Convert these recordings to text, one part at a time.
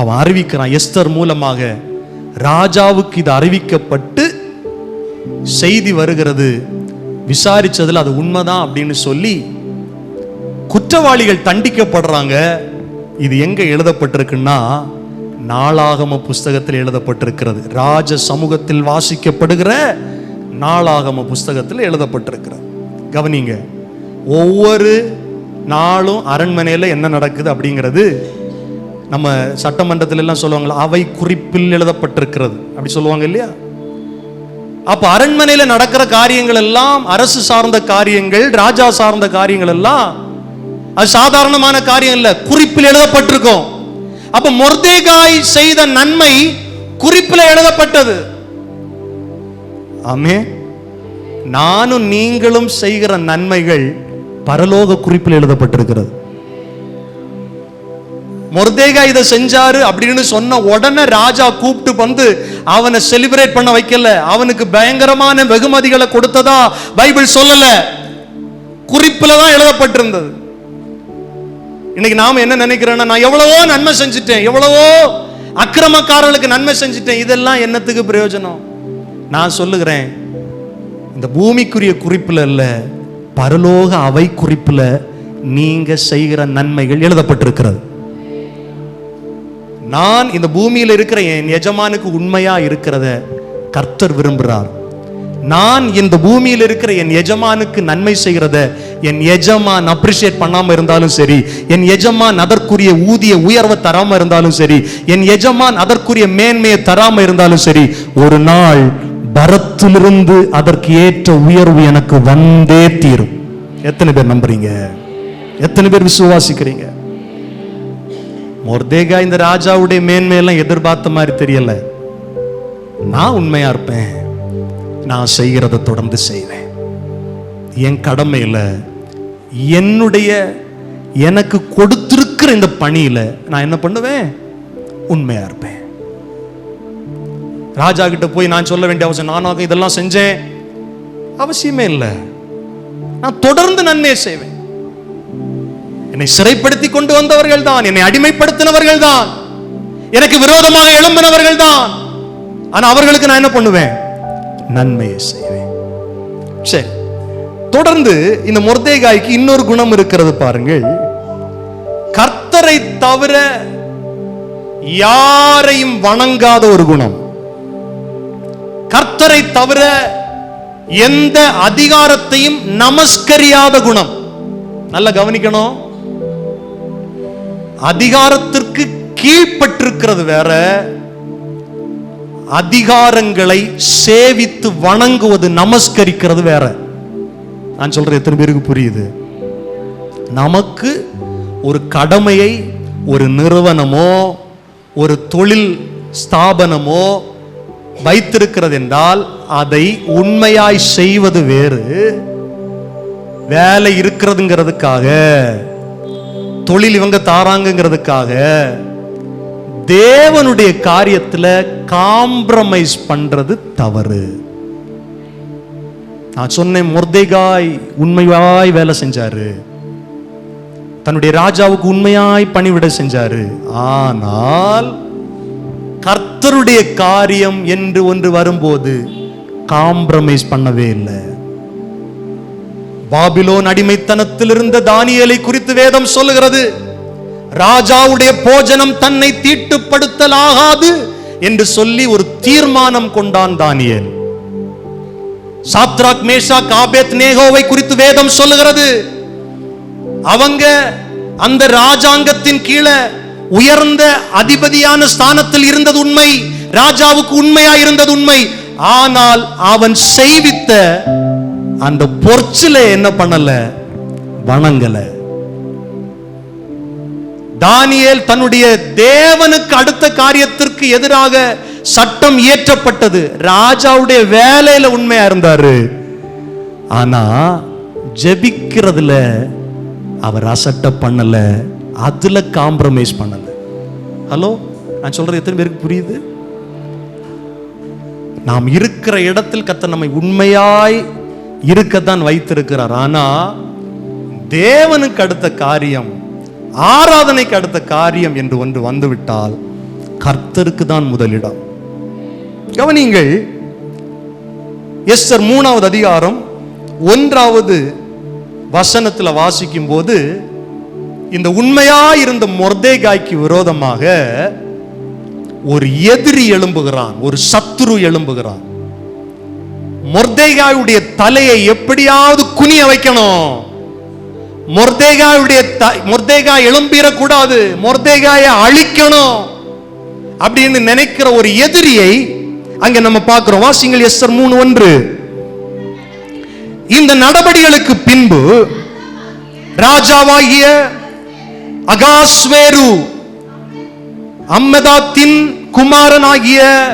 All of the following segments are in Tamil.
அவன் அறிவிக்கிறான். எஸ்தர் மூலமாக ராஜாவுக்கு இது அறிவிக்கப்பட்டு செய்தி வருகிறது. விசாரிச்சதுல அது உண்மைதான் அப்படின்னு சொல்லி குற்றவாளிகள் தண்டிக்கப்படுறாங்க. இது எங்க எழுதப்பட்டிருக்குன்னா நாளாகம புஸ்தகத்தில் எழுதப்பட்டிருக்கிறது. ராஜ சமூகத்தில் வாசிக்கப்படுகிற நாளாகம புஸ்தகத்தில் எழுதப்பட்டிருக்கிறது. கவனிங்க ஒவ்வொரு நாளும் அரண்மனையில் என்ன நடக்குது அப்படிங்கிறது நம்ம சட்டமன்றத்தில் எல்லாம் சொல்லுவாங்களா அவை குறிப்பில் எழுதப்பட்டிருக்கிறது. அப்படி சொல்லுவாங்க இல்லையா? அப்ப அரண்மனையில் நடக்கிற காரியங்கள் எல்லாம் அரசு சார்ந்த காரியங்கள் ராஜா சார்ந்த காரியங்கள் எல்லாம் அது சாதாரணமான காரியம் இல்லை குறிப்பில் எழுதப்பட்டிருக்கோம். அப்ப மொர்தேகாய் செய்த நன்மை குறிப்பில் எழுதப்பட்டது. ஆமே நானும் நீங்களும் செய்கிற நன்மைகள் பரலோக குறிப்பில் எழுதப்பட்டிருக்கிறது. மொர்தேகா இதை செஞ்சாரு அப்படின்னு சொன்ன உடனே ராஜா கூப்பிட்டு வந்து அவனை செலிப்ரேட் பண்ண வைக்கல. அவனுக்கு பயங்கரமான வெகுமதிகளை கொடுத்ததா பைபிள் சொல்லல. குறிப்பில் தான் எழுதப்பட்டிருந்தது. இன்னைக்கு நாம என்ன நினைக்கிறேன்னா நான் எவ்வளவோ நன்மை செஞ்சுட்டேன் எவ்வளவோ அக்கிரமக்காரர்களுக்கு நன்மை செஞ்சுட்டேன் இதெல்லாம் என்னத்துக்கு பிரயோஜனம்? நான் சொல்லுகிறேன் இந்த பூமிக்குரிய குறிப்பில் இல்ல பரலோக அவை குறிப்பில் நீங்க செய்கிற நன்மைகள் எழுதப்பட்டிருக்கிறது. நான் இந்த பூமியில் இருக்கிற என் எஜமானுக்கு உண்மையா இருக்கிறத கர்த்தர் விரும்புகிறார் நான் இந்த பூமியில் இருக்கிற என் எஜமானுக்கு நன்மை செய்கிறத என் எஜமான் அப்ரிஷியேட் பண்ணாமல் இருந்தாலும் சரி என் எஜமான் அதற்குரிய ஊதிய உயர்வை தராமல் இருந்தாலும் சரி என் எஜமான் அதற்குரிய மேன்மையை தராமல் இருந்தாலும் சரி ஒரு நாள் பரத்திலிருந்து அதற்கு ஏற்ற உயர்வு எனக்கு வந்தே தீரும். எத்தனை பேர் நம்புறீங்க? எத்தனை பேர் விசுவாசிக்கிறீங்க? மொர்தேகா இந்த ராஜாவுடைய மேன்மையெல்லாம் எதிர்பார்த்த மாதிரி தெரியல. நான் உண்மையா இருப்பேன். நான் செய்கிறத தொடர்ந்து செய்வேன். என் கடமையில் என்னுடைய எனக்கு கொடுத்திருக்கிற இந்த பணியில நான் என்ன பண்ணுவேன்? உண்மையா இருப்பேன். ராஜா கிட்ட போய் நான் சொல்ல வேண்டிய அவசியம் நானாக இதெல்லாம் செஞ்சேன். அவசியமே இல்லை. நான் தொடர்ந்து நன்மையை செய்வேன். என்னை சிறைப்படுத்தி கொண்டு வந்தவர்கள் தான். என்னை அடிமைப்படுத்தினவர்கள் தான். எனக்கு விரோதமாக எழும்பினவர்கள் தான். ஆனா அவர்களுக்கு நான் என்ன பண்ணுவேன்? நன்மையை செய்வேன். சரி. தொடர்ந்து இந்த முர்தேகாய்க்கு இன்னொரு குணம் இருக்கிறது பாருங்கள். கர்த்தரை தவிர யாரையும் வணங்காத ஒரு குணம். கர்த்தரை தவிர எந்த அதிகாரத்தையும் நமஸ்கரியாத குணம். நல்லா கவனிக்கணும். அதிகாரத்திற்கு கீழ்ப்பட்டிருக்கிறது வேற. அதிகாரங்களை சேவித்து வணங்குவது நமஸ்கரிக்கிறது வேற. நான் சொல்றேன் எத்தனை பேருக்கு புரியுது? நமக்கு ஒரு கடமையை ஒரு நிறுவனமோ ஒரு தொழில் ஸ்தாபனமோ வைத்திருக்கிறது என்றால் அதை உண்மையாய் செய்வது வேறு. வேலை இருக்கிறதுங்கிறதுக்காக. தொழில் இவங்க தாராங்கிறதுக்காக தேவனுடைய காரியத்தில் காம்ப்ரமைஸ் பண்றது தவறு. நான் சொன்னேன் முர்தேகாய் உண்மையாய் வேலை செஞ்சாரு. தன்னுடைய ராஜாவுக்கு உண்மையாய் பணிவிட செஞ்சாரு. ஆனால் கர்த்தருடைய காரியம் என்று ஒன்று வரும்போது காம்ப்ரமைஸ் பண்ணவே இல்லை. பாபிலோன் அடிமைத்தனத்தில் இருந்த தானியலை குறித்து வேதம் சொல்லுகிறது. ராஜாவுடைய போஜனம் தன்னை தீட்டுப்படுத்தல் ஆகாது என்று சொல்லி ஒரு தீர்மானம் கொண்டான் தானியல். சாத்ராக் மேஷா காபேத் நேகோவை குறித்து வேதம் சொல்லுகிறது. அவங்க அந்த ராஜாங்கத்தின் கீழே உயர்ந்த அதிபதியான ஸ்தானத்தில் இருந்தது உண்மை ராஜாவுக்கு உண்மையா இருந்தது உண்மை. ஆனால் அவன் செய்வித்த அந்த பொற்சில என்ன பண்ணல? வணங்கல. தானியேல் தன்னுடைய தேவனுக்கு அடுத்த காரியத்திற்கு எதிராக சட்டம் இயற்றப்பட்டது. ராஜாவுடைய வேலையில உண்மையா இருந்தாரு. ஆனா ஜெபிக்கிறதுல அவர் அசட்ட பண்ணல. அதுல காம்ப்ரமைஸ் பண்ணல. ஹலோ நான் சொல்றது எத்தனை பேருக்கு புரியுது? நாம் இருக்கிற இடத்தில் கத்த நம்மை உண்மையாய் இருக்கத்தான் வைத்திருக்கிறார். ஆனா தேவனுக்கு அடுத்த காரியம் ஆராதனைக்கு அடுத்த காரியம் என்று ஒன்று வந்துவிட்டால் கர்த்தருக்கு தான் முதலிடம். கவனிங்கள் எஸ்டர் மூணாவது அதிகாரம் ஒன்றாவது வசனத்துல வாசிக்கும் போது இந்த உண்மையா இருந்த மொர்தேகாய்க்கு விரோதமாக ஒரு எதிரி எழும்புகிறான் ஒரு சத்துரு எழும்புகிறான். மொர்தேகாயுடைய தலையை எப்படியாவது குனிய வைக்கணும். மொர்தேகாயுடைய த- மொர்தேகா எழும்பிடக்கூடாது. மொர்தேகாயை அழிக்கணும். அப்படின்னு நினைக்கிற ஒரு எதிரியை அங்க நம்ம பார்க்கிறோம். வாசிங்கள் எஸ்ஆர் மூணு ஒன்று. இந்த நடபடிகளுக்கு பின்பு ராஜாவாகிய அகாஸ்வேரு அம்மதாத்தின் குமாரனாகிய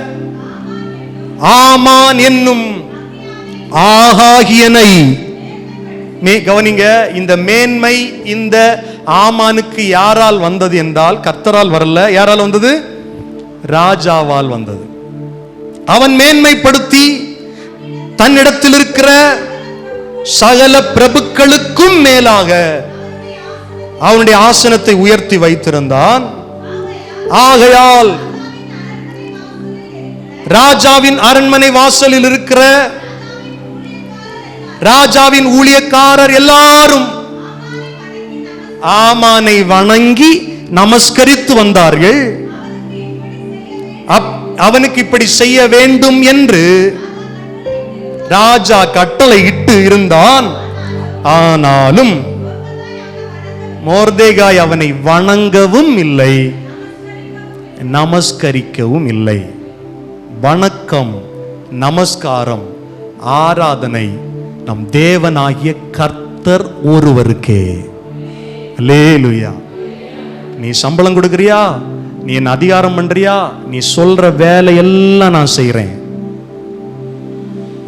ஆமான் என்னும் ஆகாகியனை. மே கவனிங்க இந்த மேன்மை இந்த ஆமானுக்கு யாரால் வந்தது என்றால் கர்த்தரால் வரல. யாரால் வந்தது? ராஜாவால் வந்தது. அவன் மேன்மைப்படுத்தி தன்னிடத்தில் இருக்கிற சகல பிரபுக்களுக்கும் மேலாக அவனுடைய ஆசனத்தை உயர்த்தி வைத்திருந்தான். ஆகையால் ராஜாவின் அரண்மனை வாசலில் இருக்கிற ராஜாவின் ஊழியக்காரர் எல்லாரும் ஆமானை வணங்கி நமஸ்கரித்து வந்தார்கள். அவனுக்கு இப்படி செய்ய வேண்டும் என்று ராஜா கட்டளை இட்டு இருந்தான். ஆனாலும் மோர்தேகாய் அவனை வணங்கவும் இல்லை நமஸ்கரிக்கவும் இல்லை. வணக்கம் நமஸ்காரம் ஆராதனை நம் தேவனாகிய கர்த்தர் ஒருவருக்கே. அல்லேலூயா. நீ சம்பளம் கொடுக்குறியா? நீ என்ன அதிகாரம் பண்றியா? நீ சொல்ற வேலையெல்லாம் நான் செய்கிறேன்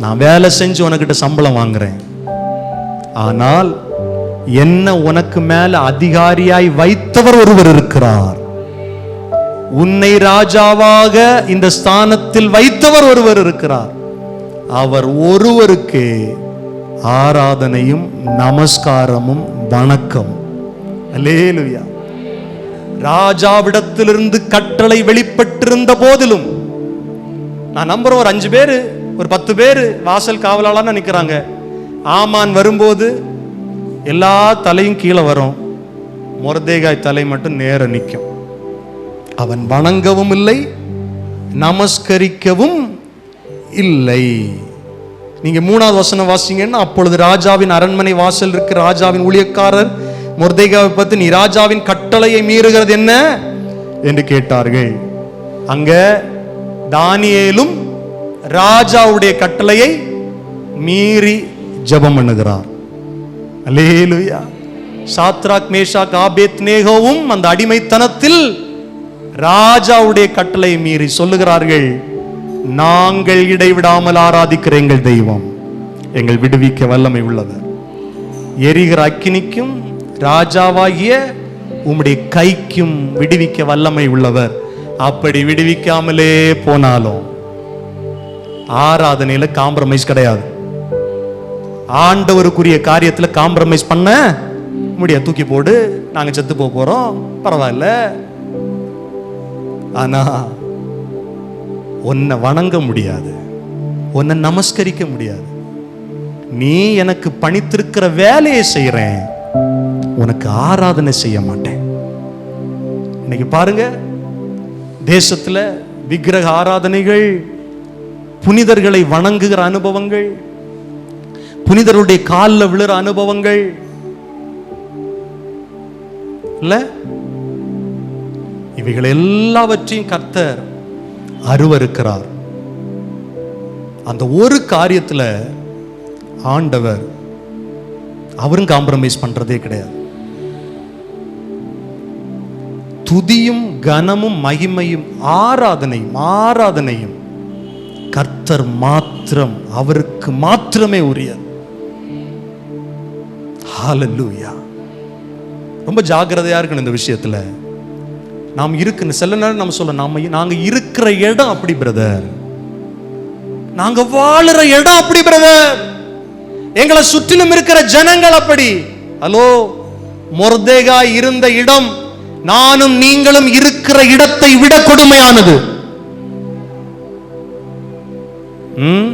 நான் வேலை செஞ்சு உனக்கிட்ட சம்பளம் வாங்குறேன். ஆனால் என்ன உனக்கு மேல அதிகாரியாய் வைத்தவர் ஒருவர் இருக்கிறார். உன்னை ராஜாவாக இந்த ஸ்தானத்தில் வைத்தவர் ஒருவர் இருக்கிறார். அவர் ஒருவருக்கே. ஆராதனையும் நமஸ்காரமும் வணக்கம். அல்லேலுயா. ராஜாவிடத்திலிருந்து கட்டளை வெளிப்பட்டிருந்த போதிலும் நான் நம்புறேன் ஒரு அஞ்சு பேர் ஒரு பத்து பேர் வாசல் காவலாளா நிற்கிறாங்க ஆமான் வரும்போது எல்லா தலையும் கீழே வரும். முரதேகாய் தலை மட்டும் நேர நிற்கும் அவன் வணங்கவும் இல்லை நமஸ்கரிக்கவும் இல்லை. நீங்க மூணாவது வசனம் வாசிங்கன்னா அப்பொழுது ராஜாவின் அரண்மனை வாசல் இருக்கு ராஜாவின் ஊழியக்காரர் முர்தைகாவை பார்த்து நீ ராஜாவின் கட்டளையை மீறுகிறது என்ன? என்று கேட்டார்கள். அங்க தானியேலும் ராஜாவுடைய கட்டளையை மீறி ஜெபம் பண்ணுகிறார். அலேலுயா சாத்ராக் மேஷாக் ஆபேத் நேகோவும் அந்த அடிமைத்தனத்தில் ராஜாவுடைய கட்டளை மீறி சொல்லுகிறார்கள். நாங்கள் இடைவிடாமல் ஆராதிக்கிற எங்கள் தெய்வம். எங்கள் விடுவிக்க வல்லமை உள்ளவர் எரிகிற அக்கினிக்கும் ராஜாவாகிய உம்முடைய கைக்கும் விடுவிக்க வல்லமை உள்ளவர். அப்படி விடுவிக்காமலே போனாலும் ஆராதனையில காம்ப்ரமைஸ் கிடையாது. ஆண்டவருக்குரிய காரியத்தில் காம்ப்ரமைஸ் பண்ண முடியாது தூக்கி போடு நாங்கள் செத்து போக போறோம் பரவாயில்ல. ஆனா உன்னை வணங்க முடியாது. உன்னை நமஸ்கரிக்க முடியாது. நீ எனக்கு பணித்திருக்கிற வேலையை செய்கிறேன் உனக்கு ஆராதனை செய்ய மாட்டேன். இன்னைக்கு பாருங்க தேசத்தில் விக்கிரக ஆராதனைகள் புனிதர்களை வணங்குகிற அனுபவங்கள் புனிதருடைய காலில் விழுற அனுபவங்கள் இல்லை? இவைகள் எல்லாவற்றையும் கர்த்தர் அருவருக்கிறார் அந்த ஒரு காரியத்தில் ஆண்டவர் அவரும் காம்ப்ரமைஸ் பண்றதே கிடையாது. துதியும் கனமும் மகிமையும் ஆராதனையும் ஆராதனையும் கர்த்தர் மாத்திரம் அவருக்கு மாத்திரமே உரியது. ஹalleluya ரொம்ப ஜாக்கிரதையா இருக்கணும் இந்த விஷயத்துல. நாம் இருக்கு சில நேரம் நம்ம சொல்ல நாம நாங்க இருக்கிற இடம் அப்படி பிரதர் நாங்க வாழுற இடம் அப்படி பிரதர் எங்களை சுற்றிலும் இருக்கிற ஜனங்கள் அப்படி. ஹலோ மொர்தேகா இருந்த இடம் நானும் நீங்களும் இருக்கிற இடத்தை விட கொடுமையானது. ம்?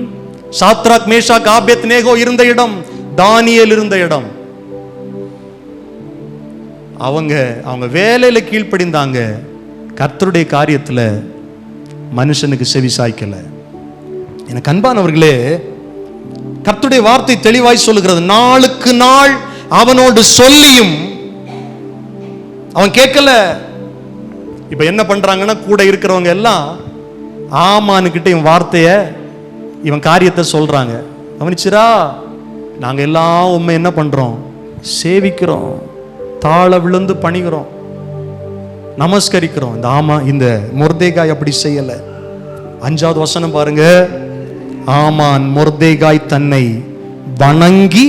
சாத்ராக் மேஷாக் ஆபேத் நேகோ இருந்த இடம் தானியல் இருந்த இடம். அவங்க அவங்க வேலையில் கீழ்ப்படிந்தாங்க. கர்த்தருடைய காரியத்தில் மனுஷனுக்கு செவி சாய்க்கலை. எனக்கு அன்பானவர்களே கர்த்தருடைய வார்த்தை தெளிவாய் சொல்லுகிறது. நாளுக்கு நாள் அவனோடு சொல்லியும் அவன் கேட்கல. இப்ப என்ன பண்றாங்கன்னா கூட இருக்கிறவங்க எல்லாம் ஆமானுக்கிட்ட இவன் வார்த்தைய இவன் காரியத்தை சொல்றாங்க. கவனிச்சிரா? நாங்க எல்லாம் உண்மை என்ன பண்றோம்? சேவிக்கிறோம். தாழ விழுந்து பணிகிறோம். நமஸ்கரிக்கிறோம். இந்த ஆமா இந்த முர்தேகாய் அப்படி செய்யல. அஞ்சாவது வசனம் பாருங்க. ஆமான் முர்தேகாய் தன்னை வணங்கி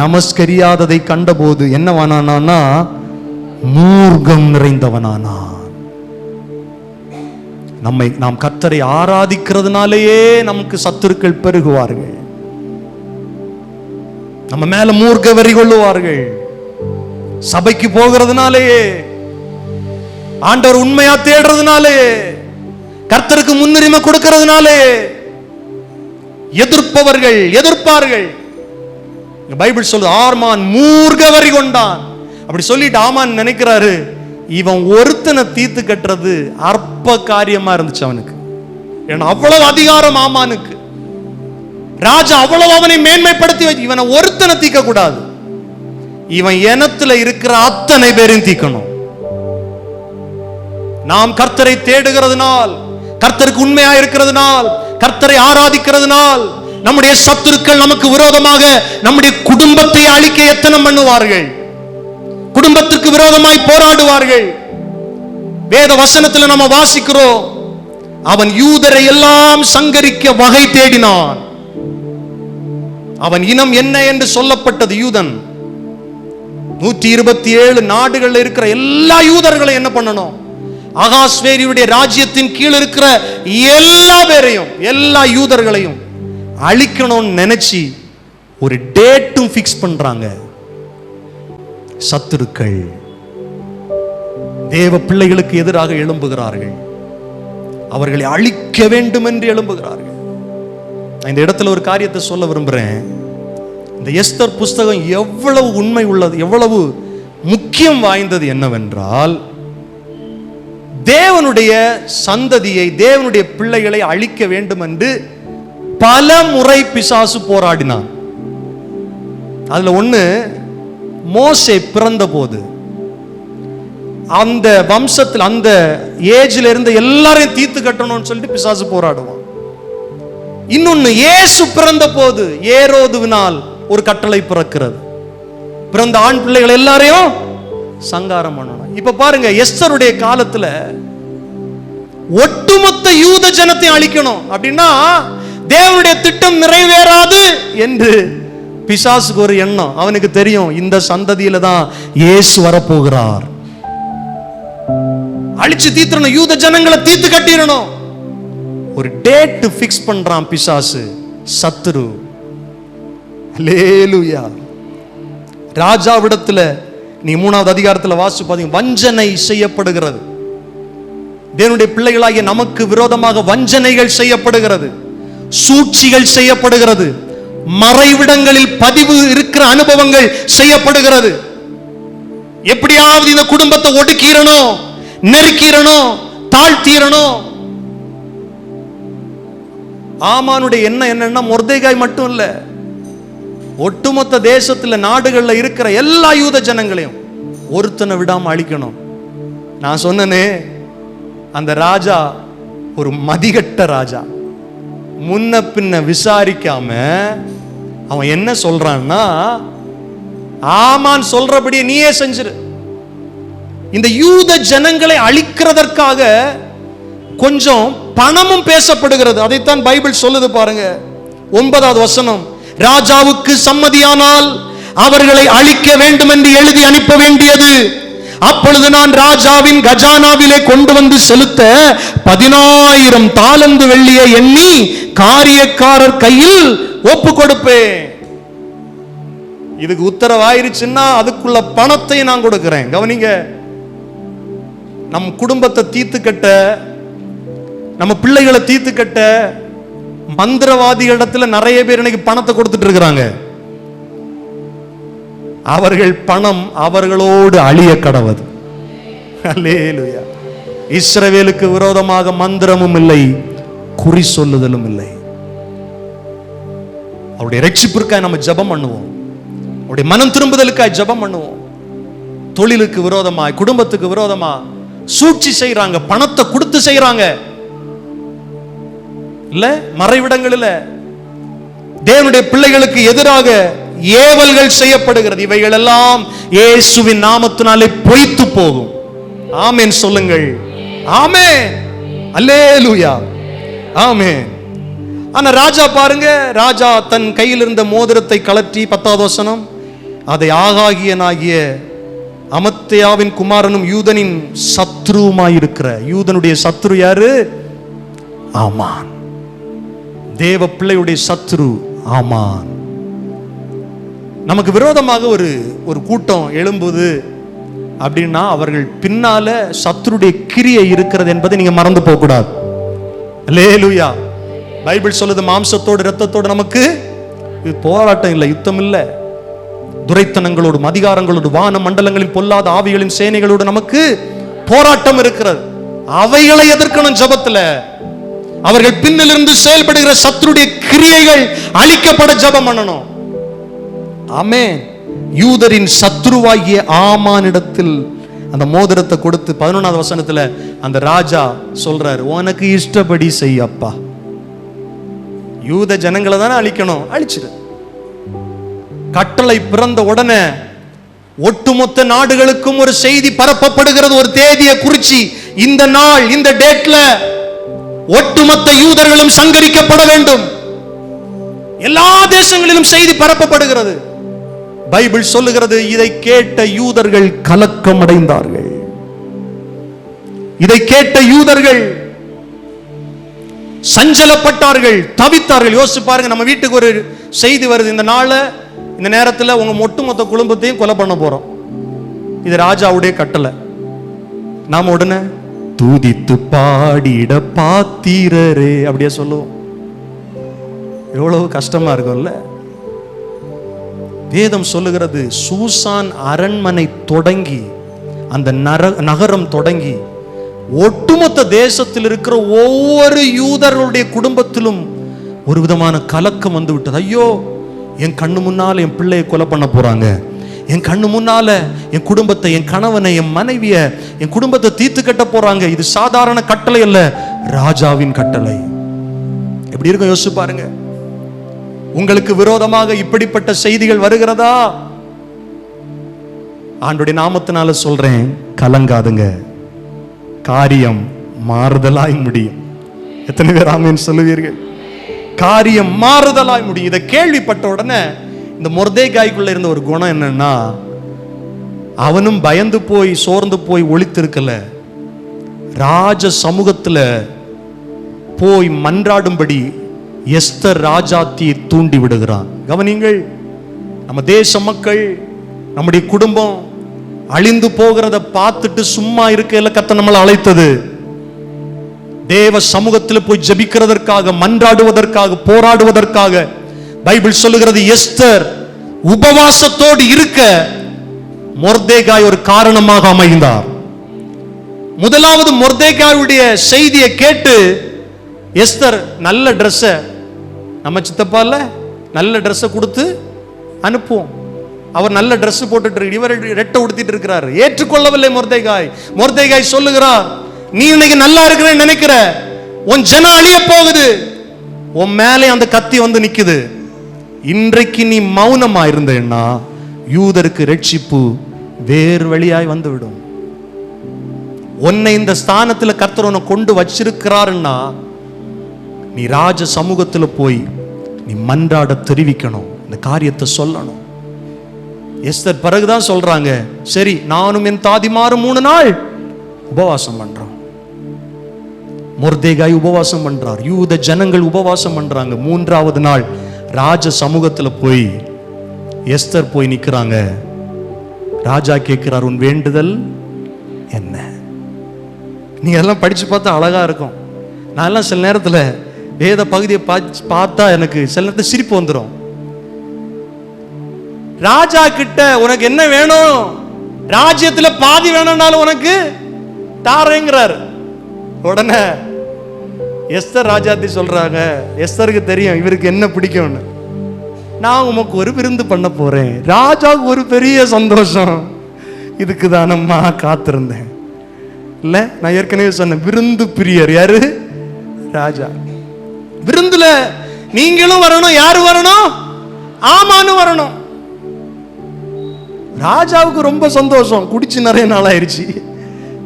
நமஸ்கரியாததை கண்டபோது என்னவானானா மூர்க்கம் நிறைந்தவனானா நம்மை நாம் கர்த்தரை ஆராதிக்கிறதுனாலேயே நமக்கு சத்துருக்கள் பெருகுவார்கள். நம்ம மேல மூர்க்க வெறி கொள்ளுவார்கள் சபைக்கு போகிறதுனாலேயே ஆண்டவர் உண்மையா தேடுறதுனாலே கர்த்தருக்கு முன்னுரிமை கொடுக்கிறதுனாலே எதிர்ப்பவர்கள் எதிர்ப்பார்கள். பைபிள் சொல்லுது ஆர்மான் மூர்க வரி கொண்டான். அப்படி சொல்லிட்டு ஆமான் நினைக்கிறாரு. இவன் ஒருத்தனை தீத்து கட்டுறது அற்ப காரியமா இருந்துச்சு அவனுக்கு. ஏன்னா அவ்வளவு அதிகாரம் ஆமானுக்கு. ராஜா அவ்வளவு அவனை மேன்மைப்படுத்தி இவனை ஒருத்தனை தீக்க கூடாது இவன் இனத்துல இருக்கிற அத்தனை பேரையும் தீக்கணும். நாம் கர்த்தரை தேடுகிறதுனால் கர்த்தருக்கு உண்மையா இருக்கிறதுனால் கர்த்தரை ஆராதிக்கிறதுனால் நம்முடைய சத்துருக்கள் நமக்கு விரோதமாக நம்முடைய குடும்பத்தை அழிக்க எத்தனம் பண்ணுவார்கள்? குடும்பத்திற்கு விரோதமாய் போராடுவார்கள். வேத வசனத்துல நம்ம வாசிக்கிறோம் அவன் யூதரை எல்லாம் சங்கரிக்க வகை தேடினான். அவன் இனம் என்ன என்று சொல்லப்பட்டது யூதன். நூற்றி இருபத்தி ஏழு நாடுகள்ல இருக்கிற எல்லா யூதர்களையும் என்ன பண்ணணும்? அகாஸ்வேரியுடைய ராஜ்யத்தின் கீழ் இருக்கிற எல்லா பேரையும் எல்லா யூதர்களையும் அழிக்கணும்னு நினைச்சு ஒரு டேட்டும் ஃபிக்ஸ் பண்றாங்க. சத்துருக்கள் தேவ பிள்ளைகளுக்கு எதிராக எழும்புகிறார்கள். அவர்களை அழிக்க வேண்டும் என்று எழும்புகிறார்கள். நான் இந்த இடத்துல ஒரு காரியத்தை சொல்ல விரும்புறேன். இந்த எஸ்தர் புஸ்தகம் எவ்வளவு உண்மை உள்ளது எவ்வளவு முக்கியம் வாய்ந்தது என்னவென்றால் தேவனுடைய சந்ததியை தேவனுடைய பிள்ளைகளை அழிக்க வேண்டும் என்று பல முறை பிசாசு போராடினான். அதுல ஒண்ணு மோசே பிறந்த போது அந்த வம்சத்தில் அந்த ஏஜ்ல இருந்த எல்லாரையும் தீர்த்து கட்டணும்னு சொல்லிட்டு பிசாசு போராடுவான். இன்னொன்னு ஏசு பிறந்த போது ஏரோதுவினால் ஒரு கட்டளை பிறக்கிறது. பிறந்த ஆண் பிள்ளைகள் எல்லாரையும் சங்காரம் பண்ணணும். இப்ப பாருங்க எஸ்தருடைய காலத்துல ஒட்டுமொத்த யூத ஜனத்தை அழிக்கணும். அப்படின்னா தேவனுடைய திட்டம் நிறைவேறாது என்று பிசாசுக்கு ஒரு எண்ணம். அவனுக்கு தெரியும் இந்த சந்ததியில தான் இயேசு வரப்போகிறார். அழிச்சு தீத்துறணும் யூத ஜனங்களை தீத்து கட்டிடணும். ஒரு டேட் ஃபிக்ஸ் பண்றான் பிசாசு சத்துரு. லேலுயா ராஜாவிடத்துல நீ மூணாவது அதிகாரத்துல வாசி பாத்தீங்க வஞ்சனை செய்யப்படுகிறது. தேவனுடைய பிள்ளைகளாகிய நமக்கு விரோதமாக வஞ்சனைகள் செய்யப்படுகிறது. சூழ்ச்சிகள் செய்யப்படுகிறது. மறைவிடங்களில் பதிவு இருக்கிற அனுபவங்கள் செய்யப்படுகிறது. எப்படியாவது இந்த குடும்பத்தை ஒடுக்கிறணும் நெருக்கீரனோ தாழ்த்தீரணும் ஆமானுடைய எண்ணம் என்னன்னா முர்தைகாய் மட்டும் இல்ல. ஒட்டுமொத்த தேசத்துல நாடுகள்ல இருக்கிற எல்லா யூத ஜனங்களையும் ஒருத்தனை விடாம அழிக்கணும். நான் சொன்னனே அந்த ராஜா ஒரு மதிகட்ட ராஜா. முன்ன பின்ன விசாரிக்காம அவன் என்ன சொல்றான்னா ஆமான் சொல்றபடியே நீயே செஞ்சிரு. இந்த யூத ஜனங்களை அழிக்கிறதற்காக கொஞ்சம் பணமும் பேசப்படுகிறது. அதைத்தான் பைபிள் சொல்லுது பாருங்க. ஒன்பதாவது வசனம். ராஜாவுக்கு சம்மதியானால் அவர்களை அழிக்க வேண்டும் என்று எழுதி அனுப்ப வேண்டியது. அப்பொழுது நான் ராஜாவின் கஜானாவிலே கொண்டு வந்து செலுத்த பதினாயிரம் தாளந்து வெள்ளியை எண்ணி காரியக்காரர் கையில் ஒப்பு கொடுப்பேன். இதுக்கு உத்தரவாயிருச்சுன்னா அதுக்குள்ள பணத்தை நான் கொடுக்கிறேன். கவனிங்க நம் குடும்பத்தை தீத்து கட்ட நம்ம பிள்ளைகளை தீத்து கட்ட மந்திரவாதிகளிடத்துல நிறைய பேர் இன்னைக்கு பணத்தை கொடுத்துட்டு இருக்கிறாங்க. அவர்கள் பணம் அவர்களோடு அழிய கடவது. இஸ்ரவேலுக்கு விரோதமாக மந்திரமும் இல்லை குறி சொல்லுதலும் இல்லை. அவருடைய ரட்சிப்பிற்காக நம்ம ஜெபம் பண்ணுவோம். அவருடைய மனம் திரும்புதலுக்காக ஜெபம் பண்ணுவோம். தொழிலுக்கு விரோதமாய் குடும்பத்துக்கு விரோதமா சூழ்ச்சி செய்யறாங்க பணத்தை கொடுத்து செய்யறாங்க இல்ல மறைவிடங்களில். தேவனுடைய பிள்ளைகளுக்கு எதிராக ஏவல்கள் செய்யப்படுகிறது. இவைகள் எல்லாம் இயேசுவின் நாமத்தினாலே பொய்த்து போகும். ஆமேன் சொல்லுங்கள். ஆமே அல்லே லூயா ஆமே ஆனா ராஜா பாருங்க ராஜா தன் கையில் இருந்த மோதிரத்தை கலற்றி பத்தாவது வசனம் அதை ஆகாகியனாகிய அமத்தியாவின் குமாரனும் யூதனின் சத்ருவுமாயிருக்கிற. யூதனுடைய சத்ரு யாரு? ஆமான். தேவ பிள்ளையுடைய சத்ரு. ஆமான். நமக்கு விரோதமாக ஒரு ஒரு கூட்டம் எழும்புது அப்படின்னா அவர்கள் பின்னால சத்ருடைய கிரியை இருக்கிறது என்பதை நீங்க மறந்து போக கூடாது லேலுயா பைபிள் சொல்லுது மாம்சத்தோடு ரத்தத்தோடு நமக்கு இது போராட்டம் இல்லை யுத்தம் இல்லை. துரைத்தனங்களோடும் அதிகாரங்களோடு வான மண்டலங்களில் பொல்லாத ஆவிகளின் சேனைகளோடு நமக்கு போராட்டம் இருக்கிறது. அவைகளை எதிர்க்கணும் ஜபத்துல. அவர்கள் பின்னிலிருந்து செயல்படுகிற சத்துருடைய கிரியைகள் அழிக்கப்பட ஜபம் பண்ணணும். ஆமே யூதரின் சத்ருவாகிய ஆமானிடத்தில் அந்த மோதிரத்தை கொடுத்து பதினொன்றாவது வசனத்துல அந்த ராஜா சொல்றாரு உனக்கு இஷ்டப்படி செய் அப்பா யூத ஜனங்களை தானே அழிக்கணும் அழிச்சிரு. கட்டளை பிறந்த உடனே ஒட்டுமொத்த நாடுகளுக்கும் ஒரு செய்தி பரப்பப்படுகிறது ஒரு தேதியை குறிச்சி இந்த நாள் இந்த டேட்ல ஒட்டுமொத்த யூதர்களும் சங்கரிக்கப்பட வேண்டும். எல்லா தேசங்களிலும் செய்தி பரப்பப்படுகிறது. பைபிள் சொல்லுகிறது இதை கேட்ட யூதர்கள் கலக்கம் அடைந்தார்கள் இதை கேட்ட யூதர்கள் சஞ்சலப்பட்டார்கள் தவித்தார்கள். யோசிச்சு பாருங்க நம்ம வீட்டுக்கு ஒரு செய்தி வருது. இந்த நாள இந்த நேரத்தில் உங்க ஒட்டுமொத்த குடும்பத்தையும் கொலை பண்ண போறோம். இது ராஜாவுடைய கட்டளை. நாம உடனே தூதித்து பாடிட பாத்தீரரே அப்படியே சொல்லுவோம். எவ்வளவு கஷ்டமா இருக்கும்ல. வேதம் சொல்லுகிறது சூசான் அரண்மனை தொடங்கி அந்த நர நகரம் தொடங்கி ஒட்டுமொத்த தேசத்தில் இருக்கிற ஒவ்வொரு யூதர்களுடைய குடும்பத்திலும் ஒரு விதமான கலக்கம் வந்து விட்டது. ஐயோ என் கண்ணு முன்னால என் பிள்ளையை கொலை பண்ண போறாங்க. என் கண்ணு முன்னால என் குடும்பத்தை என் கணவனை என் மனைவிய என் குடும்பத்தை தீர்த்து கட்ட போறாங்க. இது சாதாரண கட்டளை அல்ல ராஜாவின் கட்டளை. எப்படி இருக்கும்? யோசிச்சு பாருங்க. உங்களுக்கு விரோதமாக இப்படிப்பட்ட செய்திகள் வருகிறதா? ஆண்டுடைய நாமத்தினால சொல்றேன் கலங்காதுங்க. காரியம் மாறுதலாய் முடியும். எத்தனை பேர் ஆமீன் சொல்லுவீர்கள்? காரியம் மாறுதலாய் முடியும். இதை கேள்விப்பட்ட உடனே இந்த மொர்தேகாய்க்குள்ள இருந்த ஒரு குணம் என்னன்னா அவனும் பயந்து போய் சோர்ந்து போய் ஒழித்திருக்கல ராஜ சமூகத்தில் போய் மன்றாடும்படி எஸ்தர் ராஜாத்தியை தூண்டி விடுகிறான். கவனிங்கள் நம்ம தேச மக்கள் நம்முடைய குடும்பம் அழிந்து போகிறத பார்த்துட்டு சும்மா இருக்கையில கத்த நம்மளை அழைத்தது. தேவ சமூகத்தில் போய் ஜபிக்கிறதற்காக மன்றாடுவதற்காக போராடுவதற்காக பைபிள் சொல்லுகிறது எஸ்தர் உபவாசத்தோடு இருக்க மொர்தேகாய் ஒரு காரணமாக அமைந்தார். முதலாவது மொர்தேகாயுடைய செய்தியை கேட்டு எஸ்தர் நல்ல ட்ரெஸ்ஸை நம்ம சித்தப்பா இல்ல நல்ல ட்ரெஸ்ஸை கொடுத்து அனுப்புவோம். அவர் நல்ல ட்ரெஸ் போட்டுட்டு இவர் ரெட்டை உடுத்திட்டு இருக்கிறார். ஏற்றுக்கொள்ளவில்லை மொர்தேகாய். மொர்தேகாய் சொல்லுகிறார் நீ இன்னைக்கு நல்லா இருக்கிறேன்னு நினைக்கிற. உன் ஜனம் அழிய போகுது. உன் மேலே அந்த கத்தி வந்து நிக்குது. இன்றைக்கு நீ மௌனமா இருந்தேன்னா யூதருக்கு ரட்சிப்பு வேறு வழியாய் வந்துவிடும். உன்னை இந்த ஸ்தானத்துல கர்த்தர் உன்னை கொண்டு வச்சிருக்கிறாருன்னா நீ ராஜ சமூகத்துல போய் நீ மன்றாட தெரிவிக்கணும். இந்த காரியத்தை சொல்லணும். எஸ்தர் பிறகுதான் சொல்றாங்க சரி நானும் என் தாதிமாரும் மூணு நாள் உபவாசம் பண்றோம். மொர்தேகாய் உபவாசம் பண்றார் யூத ஜனங்கள் உபவாசம் பண்றாங்க மூன்றாவது நாள் ராஜ சமூகத்தில் போய் எஸ்தர் போய் நிற்கிறாங்க ராஜா கேட்கிறார் உன் வேண்டுதல் என்ன? நீ எல்லாம் படித்து பார்த்தா அழகாக இருக்கும். நான் எல்லாம் சில நேரத்தில் வேத பகுதியை பார்த்து பார்த்தா எனக்கு சில நேரத்தில் சிரிப்பு வந்துடும் ராஜா கிட்ட உனக்கு என்ன வேணும்? ராஜ்யத்தில் பாதி வேணும்னாலும் உனக்கு தாரேங்கிறார். உடனே எஸ்தர் ராஜாத்தி சொல்கிறாங்க எஸ்தருக்கு தெரியும் இவருக்கு என்ன பிடிக்கும்னு. நான் உமக்கு ஒரு விருந்து பண்ண போகிறேன் ராஜாவுக்கு ஒரு பெரிய சந்தோஷம். இதுக்கு தானம்மா காத்திருந்தேன். இல்லை நான் ஏற்கனவே சொன்னேன் விருந்து பிரியர் யாரு? ராஜா. விருந்துல நீங்களும் வரணும் யாரு வரணும்? ஆமான்னு வரணும். ராஜாவுக்கு ரொம்ப சந்தோஷம். குடிச்சு நிறைய நாள் ஆயிடுச்சு.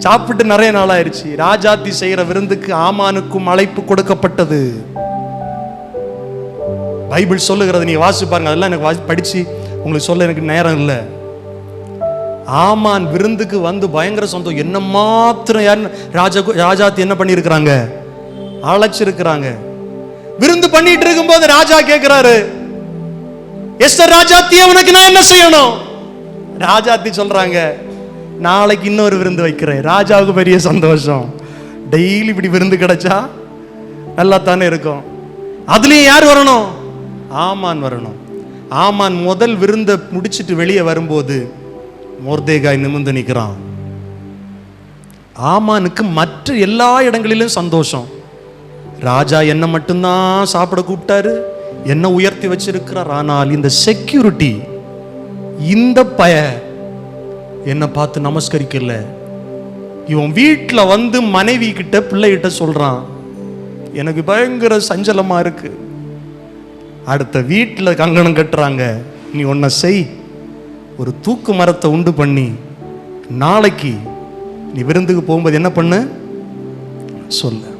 சாப்பிட்டு நிறைய நாள் ஆயிடுச்சு ராஜாத்தி செய்கிற விருந்துக்கு ஆமானுக்கும் அழைப்பு கொடுக்கப்பட்டது. பைபிள் சொல்லுகிறது நீ வாசி பாருங்க அதெல்லாம் எனக்கு வாசி படிச்சு உங்களுக்கு சொல்ல எனக்கு நேரம் இல்லை. ஆமான் விருந்துக்கு வந்து பயங்கர சொந்தம் என்ன மாத்திரம் யார் ராஜா ராஜாத்தி என்ன பண்ணியிருக்கிறாங்க? அழைச்சிருக்கிறாங்க. விருந்து பண்ணிட்டு இருக்கும்போது ராஜா கேட்கிறாரு எஸ்டர் ராஜாத்தி உனக்கு நான் என்ன செய்யணும்? ராஜாத்தி சொல்றாங்க நாளைக்கு இன்னொரு விருந்து வைக்கிறேன். ராஜாவுக்கு பெரிய சந்தோஷம். டெய்லி இப்படி விருந்து கிடைச்சா நல்லா தானே இருக்கும். அதுலேயும் யார் வரணும்? ஆமான் வரணும். ஆமான் முதல் விருந்தை முடிச்சிட்டு வெளியே வரும்போது மோர்தேகாய் நிமிர்ந்து நிற்கிறான். ஆமானுக்கு மற்ற எல்லா இடங்களிலும் சந்தோஷம். ராஜா என்ன மட்டும்தான் சாப்பிட கூப்பிட்டாரு. என்ன உயர்த்தி வச்சிருக்கிறார். ஆனால் இந்த செக்யூரிட்டி இந்த பய என்னை பார்த்து நமஸ்கரிக்கல. இவன் வீட்டில் வந்து மனைவி கிட்ட பிள்ளைகிட்ட சொல்கிறான் எனக்கு பயங்கர சஞ்சலமாக இருக்கு. அடுத்த வீட்டில் கங்கணம் கட்டுறாங்க. நீ ஒன்றை செய். ஒரு தூக்கு மரத்தை உண்டு பண்ணி நாளைக்கு நீ விருந்துக்கு போகும்போது என்ன பண்ணு? சொல்லு.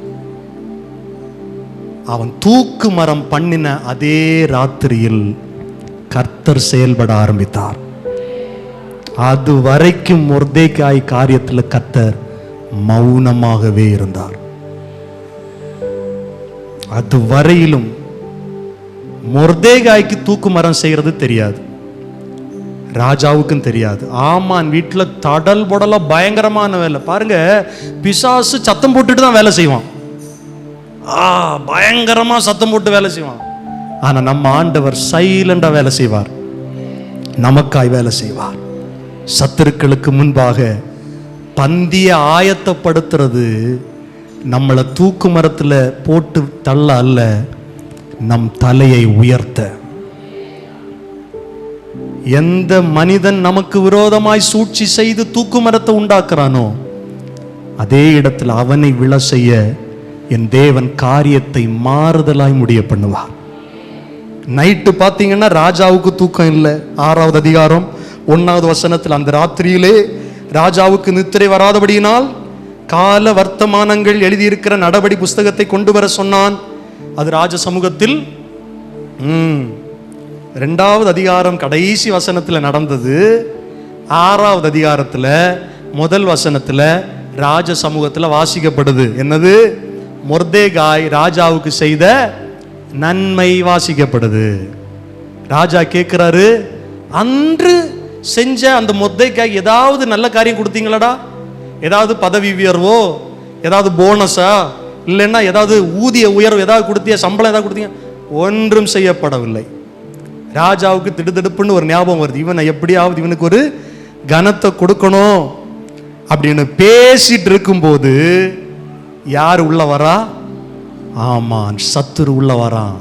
அவன் தூக்கு மரம் பண்ணின அதே ராத்திரியில் கர்த்தர் செயல்பட ஆரம்பித்தார். அது வரைக்கும் முர்தேக்காய் காரியத்தில் கத்தர் மௌனமாகவே இருந்தார். அது வரையிலும் மொர்தேகாய்க்கு தூக்கு மரம் செய்யறது தெரியாது. ராஜாவுக்கும் தெரியாது. ஆமான் வீட்டில் தடல் புடல பயங்கரமான வேலை. பாருங்க பிசாசு சத்தம் போட்டுட்டு தான் வேலை செய்வான். ஆ பயங்கரமா சத்தம் போட்டு வேலை செய்வான். ஆனா நம்ம ஆண்டவர் சைலண்டா வேலை செய்வார். நமக்காய் வேலை செய்வார். சத்துருக்களுக்கு முன்பாக பந்தியை ஆயத்தப்படுத்துறது நம்மளை தூக்கு மரத்தில் போட்டு தள்ள அல்ல நம் தலையை உயர்த்த. எந்த மனிதன் நமக்கு விரோதமாய் சூழ்ச்சி செய்து தூக்கு மரத்தை உண்டாக்குறானோ அதே இடத்தில் அவனை விழ செய்ய என் தேவன் காரியத்தை மாறுதலாய் முடிய பண்ணுவார். நைட்டு பார்த்தீங்கன்னா ராஜாவுக்கு தூக்கம் இல்லை ஆறாவது அதிகாரம் ஒன்னாவது வசனத்தில் அந்த ராத்திரியிலே ராஜாவுக்கு நித்திரை வராதபடியினால் கால வர்த்தமானங்கள் எழுதியிருக்கிற நடபடி புஸ்தகத்தை கொண்டு வர சொன்னான். அது ராஜ சமூகத்தில் ரெண்டாவது அதிகாரம் கடைசி வசனத்தில் நடந்தது. ஆறாவது அதிகாரத்தில் முதல் வசனத்தில் ராஜ சமூகத்தில் வாசிக்கப்படுது. என்னது? மொர்தேகாய் ராஜாவுக்கு செய்த நன்மை வாசிக்கப்படுது. ராஜா கேட்குறாரு அன்று செஞ்ச அந்த மொர்தேகாய் ஏதாவது நல்ல காரியம் கொடுத்தீங்களாடா? ஏதாவது பதவி உயர்வோ? ஏதாவது போனஸா இல்லைன்னா ஏதாவது ஊதிய உயர்வு ஏதாவது கொடுத்தியா? சம்பளம் ஏதாவது கொடுத்தீங்க ஒன்றும் செய்யப்படவில்லை. ராஜாவுக்கு திடுதிடுப்புன்னு ஒரு ஞாபகம் வருது. இவனை எப்படியாவது இவனுக்கு ஒரு கனத்தை கொடுக்கணும் அப்படின்னு பேசிட்டு இருக்கும்போது யார் உள்ள வரா? ஆமான் சத்துரு உள்ள வரான்.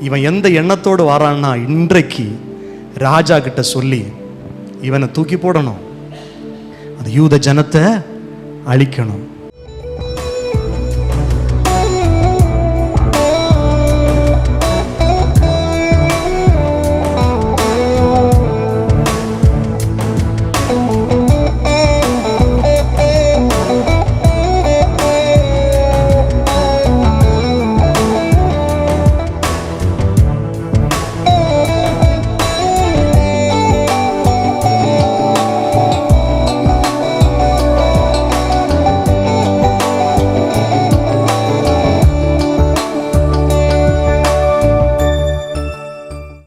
இவன் எந்த எண்ணத்தோடு வரான்னா இன்றைக்கு ராஜா கிட்ட சொல்லி இவனை தூக்கி போடணும். அந்த யூத ஜனத்தை அழிக்கணும்.